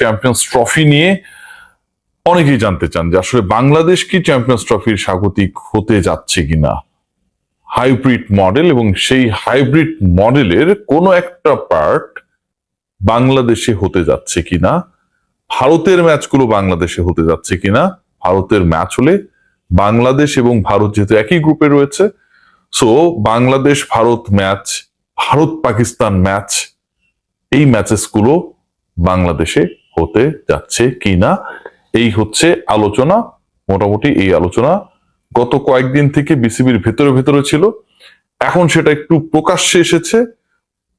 Champions trophy নিয়ে অনেকেই জানতে চান যে আসলে বাংলাদেশ কি চ্যাম্পিয়ন্স ট্রফির স্বাগতিক হতে যাচ্ছে কিনা। হাইব্রিড মডেল এবং সেই হাইব্রিড মডেলের কোনো একটা পার্ট বাংলাদেশে হতে যাচ্ছে কিনা, ভারতের ম্যাচগুলো বাংলাদেশে হতে যাচ্ছে কিনা, ভারতের ম্যাচ হলে বাংলাদেশ এবং ভারত যেহেতু একই গ্রুপে রয়েছে so Bangladesh, Bharat match Bharat Pakistan match এই ম্যাচেসগুলো বাংলাদেশে হতে যাচ্ছে কিনা, এই হচ্ছে আলোচনা, মোটামুটি এই আলোচনা। গত কয়েকদিন থেকে বিসিবির ভেতরে ভেতরে ছিল। এখন সেটা একটু প্রকাশ্যে এসেছে।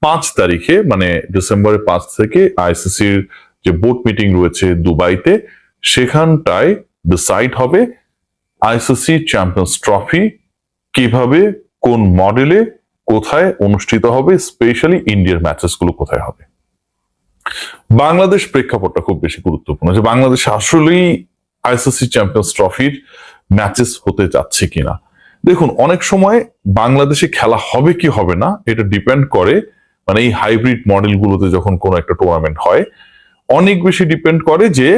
পাঁচ তারিখে মানে ডিসেম্বরের পাঁচ থেকে আইসিসির যে বোর্ড মিটিং রয়েছে দুবাইতে, সেখানটায় ডিসাইড হবে আইসিসি চ্যাম্পিয়ন্স ট্রফি কীভাবে, কোন মডেলে, কোথায় অনুষ্ঠিত হবে, স্পেশালি ইন্ডিয়ার ম্যাচেসগুলো কোথায় হবে। বাংলাদেশ প্রেক্ষাপটটা খুব বেশি গুরুত্বপূর্ণ যে বাংলাদেশ আসলেই আইসিসি চ্যাম্পিয়ন্স ট্রফির ম্যাচেস হতে যাচ্ছে কিনা। দেখুন, অনেক সময় বাংলাদেশে খেলা হবে কি হবে না, এটা ডিপেন্ড করে মানে এই হাইব্রিড মডেলগুলোতে যখন কোনো একটা টুর্নামেন্ট হয়, অনেক বেশি ডিপেন্ড করে যে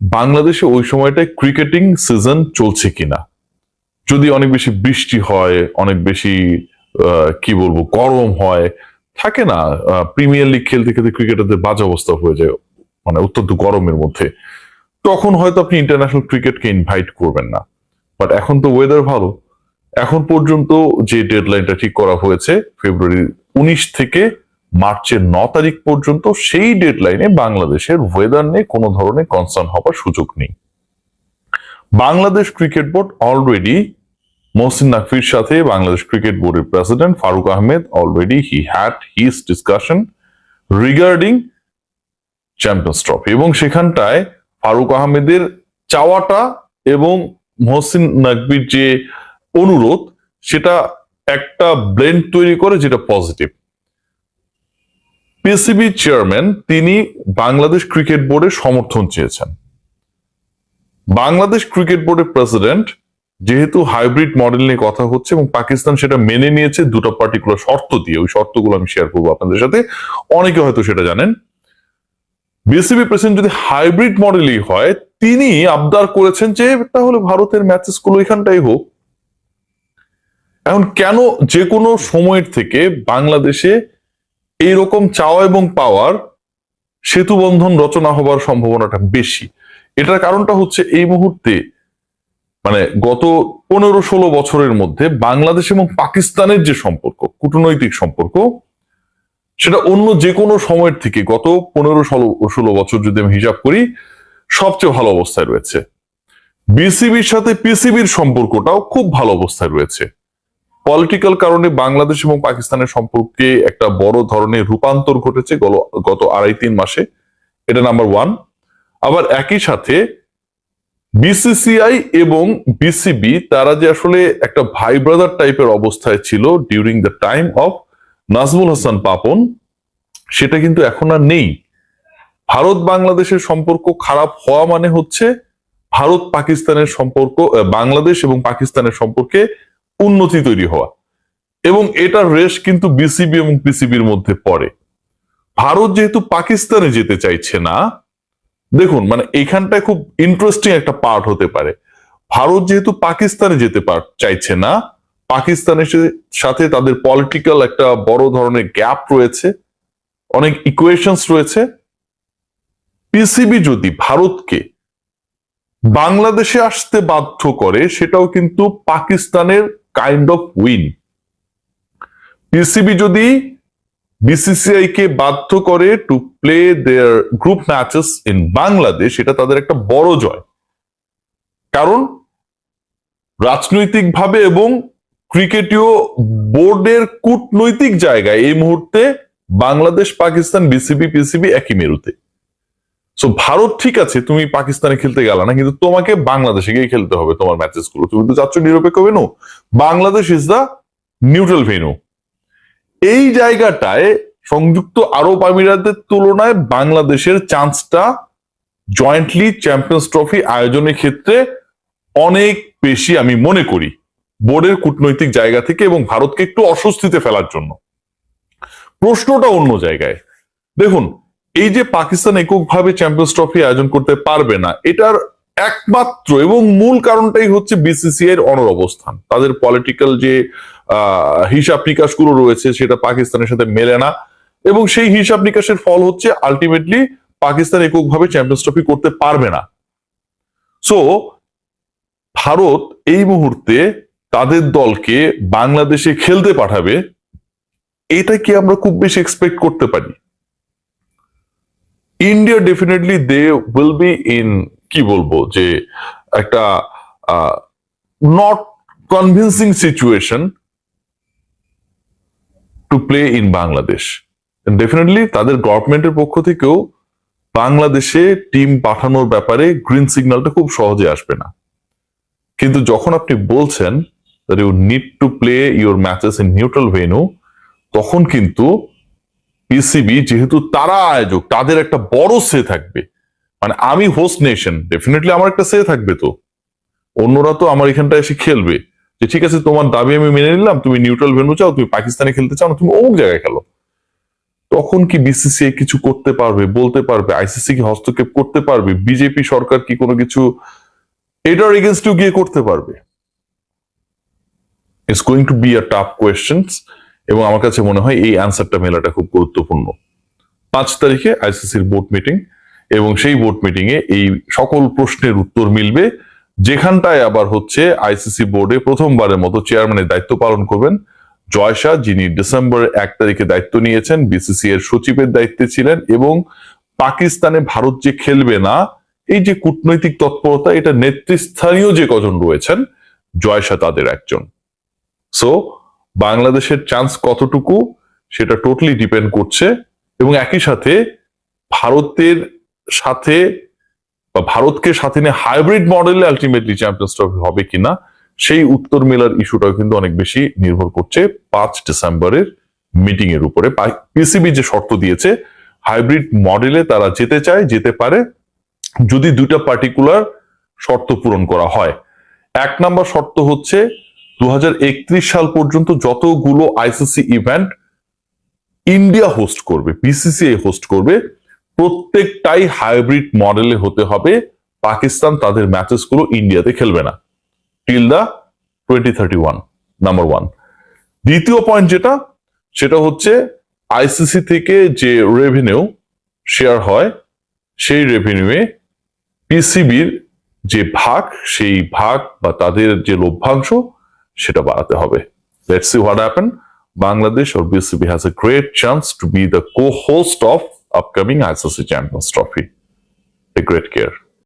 বাংলাদেশে ওই সময়টায় ক্রিকেটিং সিজন চলছে কিনা। যদি অনেক বেশি বৃষ্টি হয়, অনেক বেশি কি বলব, গরম হয় থাকে না প্রিমিয়ার লিগ খেলতে খেলতে ক্রিকেটারদের বাজে অবস্থা হয়ে যায় মানে অত্যন্ত গরমের মধ্যে। তখন হয়তো আপনি ইন্টারন্যাশনাল ক্রিকেটকে ইনভাইট করবেন না। বাট এখন তো ওয়েদার ভালো। এখন পর্যন্ত যে ডেডলাইনটা ঠিক করা হয়েছে ফেব্রুয়ারি উনিশ থেকে মার্চের ন তারিখ পর্যন্ত, সেই ডেডলাইনে বাংলাদেশের ওয়েদার নিয়ে কোনো ধরনের কনসার্ন হবার সুযোগ নেই। Bangladesh cricket board already Mohsin নাকফির সাথে বাংলাদেশ ক্রিকেট বোর্ডের president Faruque Ahmed already he had his discussion regarding Champions Trophy এবং সেখানটায় ফারুক আহমেদের চাওয়াটা এবং মহসিন নাকবির যে অনুরোধ, সেটা একটা ব্লেন্ড তৈরি করে যেটা পজিটিভ পিসিবি চেয়ারম্যান তিনি বাংলাদেশ ক্রিকেট বোর্ডের সমর্থন চেয়েছেন। বাংলাদেশ ক্রিকেট বোর্ডের প্রেসিডেন্ট যেহেতু হাইব্রিড মডেল নিয়ে কথা হচ্ছে এবং পাকিস্তান সেটা মেনে নিয়েছে, দুটো পার্টিকুলার শর্ত দিয়ে। ওই শর্তগুলো আমি শেয়ার করব আপনাদের সাথে। অনেকে হয়তো সেটা জানেন। বিসিবি প্রেসিডেন্ট যদি হাইব্রিড মডেলই হয়, তিনি আবদার করেছেন যে, তাহলে ভারতের ম্যাচেসগুলো এখানটাই হোক। এখন কেন যে কোনো সময়ের থেকে বাংলাদেশে এইরকম চাওয়া এবং পাওয়ার সেতু বন্ধন রচনা হবার সম্ভাবনাটা বেশি? এটার কারণটা হচ্ছে এই মুহূর্তে মানে গত পনেরো ষোলো বছরের মধ্যে বাংলাদেশ এবং পাকিস্তানের যে সম্পর্ক, কূটনৈতিক সম্পর্ক, সেটা অন্য যে কোনো সময়ের থেকে গত পনেরো ষোলো ষোলো বছর যদি আমি হিসাব করি, সবচেয়ে ভালো অবস্থায় রয়েছে। বিসিবির সাথে পিসিবির সম্পর্কটাও খুব ভালো অবস্থায় রয়েছে। পলিটিক্যাল কারণে বাংলাদেশ এবং পাকিস্তানের সম্পর্কে একটা বড় ধরনের রূপান্তর ঘটেছে গত আড়াই, তিন মাসে। এটা নাম্বার ওয়ান। আবার একই সাথে বিসিসিআই এবং বিসিবি তারা যে আসলে একটা ভাই ব্রাদার টাইপের অবস্থায় ছিল during the time of Nazmul Hasan Papon, সেটা কিন্তু এখন আর নেই। ভারত বাংলাদেশের সম্পর্ক খারাপ হওয়া মানে হচ্ছে ভারত পাকিস্তানের সম্পর্ক বাংলাদেশ এবং পাকিস্তানের সম্পর্কে উন্নতি তৈরি হওয়া। এবং এটার রেশ কিন্তু বিসিবি এবং পিসিবির মধ্যে পড়ে। ভারত যেহেতু পাকিস্তানে যেতে চাইছে না দেখুন মানে এখানটায় খুব ইন্টারেস্টিং একটা পার্ট হতে পারে। ভারত যেহেতু পাকিস্তানে যেতে পার, চাইছে না, পাকিস্তানের সাথে তাদের পলিটিক্যাল একটা বড় ধরনের গ্যাপ রয়েছে, অনেক ইকুয়েশনস রয়েছে। পিসিবি যদি ভারতকে বাংলাদেশে আসতে বাধ্য করে, সেটাও কিন্তু পাকিস্তানের কাইন্ড অফ উইন পিসিবি যদি বিসিসিআই কে বাধ্য করে to play their group matches in Bangladesh এটা তাদের একটা বড় জয়। কারণ রাজনৈতিকভাবে এবং ক্রিকেটীয় বোর্ডের কূটনৈতিক জায়গায় এই মুহূর্তে বাংলাদেশ, পাকিস্তান বিসিবি পিসিবি একই মেরুতে। সো ভারত ঠিক আছে, তুমি পাকিস্তানে খেলতে গেলা না, কিন্তু তোমাকে বাংলাদেশে গিয়ে খেলতে হবে তোমার ম্যাচেসগুলো। তুমি তো চাচ্ছ নিরপেক্ষ venue Bangladesh is the neutral venue এই জায়গাটায় সংযুক্ত আরব আমিরাতের তুলনায় বাংলাদেশের চান্সটা জয়েন্টলি চ্যাম্পিয়ন্স ট্রফি আয়োজনের ক্ষেত্রে অনেক বেশি আমি মনে করি বোর্ডের কূটনৈতিক জায়গা থেকে এবং ভারতকে একটু অস্বস্তিতে ফেলার জন্য। প্রশ্নটা অন্য জায়গায়। দেখুন, এই যে পাকিস্তান এককভাবে চ্যাম্পিয়ন্স ট্রফি আয়োজন করতে পারবে না, এটার একমাত্র এবং মূল কারণটাই হচ্ছে বিসিসিআই এর অনর অবস্থান। তাদের পলিটিক্যাল যে হিসাব নিকাশগুলো রয়েছে, সেটা পাকিস্তানের সাথে মেলে না। এবং সেই হিসাব নিকাশের ফল হচ্ছে আলটিমেটলি পাকিস্তান এককভাবে চ্যাম্পিয়ন্স ট্রফি করতে পারবে না। সো ভারত এই মুহূর্তে তাদের দলকে বাংলাদেশে খেলতে পাঠাবে, এটা কি আমরা খুব বেশি এক্সপেক্ট করতে পারি? India definitely they will be in কি বলব, যে একটা not convincing situation to play in Bangladesh definitely তাদের গভর্নমেন্টের পক্ষ থেকেও বাংলাদেশে টিম পাঠানোর ব্যাপারে গ্রিন সিগন্যালটা খুব সহজে আসবে না। কিন্তু যখন আপনি বলছেন you need to play your matches in neutral venue তখন কিন্তু পিসিবি যেহেতু তারা আয়োজক, তাদের একটা বড় সে থাকবে। মানে আমি হোস্ট নেশন ডেফিনেটলি আমার একটা সে থাকবে তো। অন্যরা তো আমার এখানটা এসে খেলবে। যে, ঠিক আছে, তোমার দাবি আমি মেনে নিলাম, তুমি নিউট্রাল ভেনু চাও, তুমি পাকিস্তানে খেলতে চাও না, তুমি অমুক জায়গায় খেলো। তখন কি বিসিসিআই কিছু করতে পারবে, বলতে পারবে আইসিসি কি হস্তক্ষেপ করতে পারবে বিজেপি সরকার কি কোনো কিছু এটার এগেনস্টও গিয়ে করতে পারবে? It's going to be a tough questions এবং আমার কাছে মনে হয় এই অ্যান্সারটা মেলাটা খুব গুরুত্বপূর্ণ। পাঁচ তারিখে আইসিসির বোর্ড মিটিং এবং সেই বোর্ড মিটিং এ এই সকল প্রশ্নের উত্তর মিলবে। যেখানটায় আবার হচ্ছে আইসিসি বোর্ডে প্রথমবারের মতো চেয়ারম্যানের দায়িত্ব পালন করবেন। জয় শাহ, যিনি ডিসেম্বর এক তারিখে দায়িত্ব নিয়েছেন বিসিসি এর সচিবের দায়িত্বে ছিলেন এবং পাকিস্তানে ভারত যে খেলবে না, এই যে কূটনৈতিক তৎপরতা, এটা নেতৃস্থানীয় যে কজন রয়েছেন, জয় শাহ তাদের একজন। সো বাংলাদেশের চান্স কতটুকু, সেটা টোটালি ডিপেন্ড করছে এবং একই সাথে ভারতের সাথে বা ভারতকে সাথে নিয়ে হাইব্রিড মডেলে আলটিমেটলি চ্যাম্পিয়ন্স ট্রফি হবে কিনা, সেই উত্তর মেলার ইস্যুটাও কিন্তু অনেক বেশি নির্ভর করছে পাঁচ ডিসেম্বরের মিটিং এর উপরে। পিসিবি যে শর্ত দিয়েছে হাইব্রিড মডেলে তারা যেতে চায়, যেতে পারে যদি দুইটা পার্টিকুলার শর্ত পূরণ করা হয়। এক নাম্বার শর্ত হচ্ছে দু হাজার একত্রিশ সাল পর্যন্ত যতগুলো আইসিসি ইভেন্ট ইন্ডিয়া হোস্ট করবে বিসিসিআই হোস্ট করবে প্রত্যেকটাই হাইব্রিড মডেলে হতে হবে। পাকিস্তান তাদের ম্যাচেসগুলো ইন্ডিয়াতে খেলবে না। Till the twenty thirty one number one দ্বিতীয় পয়েন্ট যেটা, সেটা হচ্ছে আইসিসি থেকে যে রেভিনিউ শেয়ার হয়, সেই রেভিনিউয়ে পিসিবির যে ভাগ, সেই ভাগ বা তাদের যে লভ্যাংশ, সেটা বাড়াতে হবে। Let's what happen Bangladesh or BCB has a great chance to be the co-host of upcoming ICC Champions Trophy. Take great care.